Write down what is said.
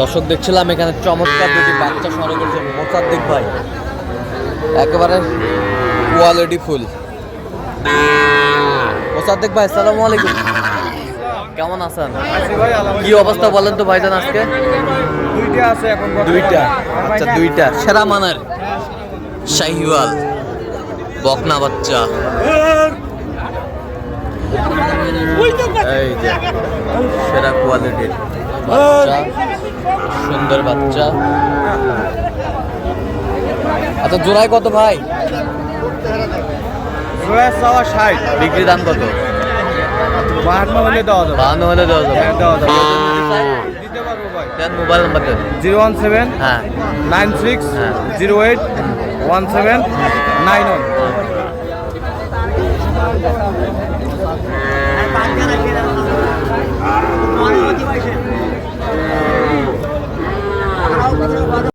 দর্শক দেখছিলাম, এখানে চমৎকার দুটি বাচ্চা সংগ্রহ করেছে মোসাদ্দিক ভাই। একেবারে কোয়ালিটি ফুল। মোসাদ্দিক ভাই, আসসালামু আলাইকুম। কেমন আছেন? কি অবস্থা বলেন তো ভাইজান আজকে? দুইটা। আছে এখন দুইটা আচ্ছা দুইটা। সেরা মানের। শাহিওয়াল, বকনা বাচ্চা। এই যে, সেরা কোয়ালিটির বাচ্চা সুন্দর বাচ্চা। আচ্ছা জোড়ায় কত ভাই? জোড়া চাওয়া ষাট। বিক্রি দাম কত? বাহান্ন হলে দেওয়া যাবে। বাহান্ন হলে দেওয়া যাবে। হ্যাঁ, দেওয়া যাবে। দেন ভাই। মোবাইল নাম্বার দেন। জিরো ওয়ান সেভেন হ্যাঁ। নাইন সিক্স হ্যাঁ। Zero eight one seven nine one.